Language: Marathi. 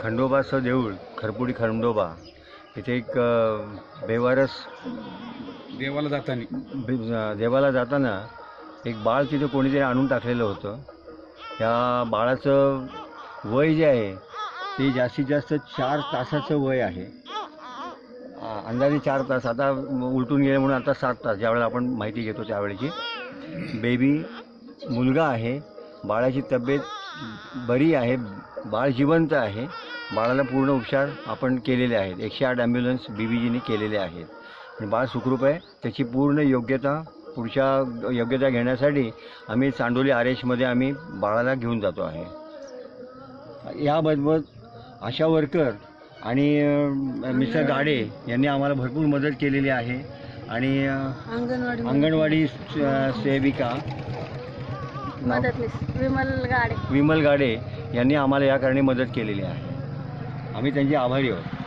खंडोबाचं देऊळ खरपुडी खंडोबा. इथे एक बेवारस देवाला जाताना. देवाला जाताना एक बाळ तिथे कोणीतरी आणून टाकलेलं होतं. त्या बाळाचं वय जे आहे ते जास्तीत जास्त चार तासाचं वय आहे. अंदाजे चार तास. आता उलटून गेले म्हणून आता सात तास. ज्यावेळेला आपण माहिती घेतो त्यावेळेची. बेबी मुलगा आहे. बाळाची तब्येत बरी आहे बाळ जिवंत आहे. बाळाला पूर्ण उपचार आपण केलेले आहेत. एकशे आठ ॲम्ब्युलन्स बी बी जीने केलेले आहेत. आणि बाळ सुखरूप आहे. त्याची पूर्ण योग्यता पुढच्या योग्यता घेण्यासाठी आम्ही चांडोली आर एचमध्ये आम्ही बाळाला घेऊन जातो आहे. याबरोबर आशा वर्कर आणि मिस्टर गाडे यांनी आम्हाला भरपूर मदत केलेली आहे. आणि अंगणवाडी सेविका नाव- मदतनीस. विमल गाडे. विमल गाडे यांनी आम्हाला या कारणी मदत केलेली आहे. आम्ही त्यांचे आभारी आहोत.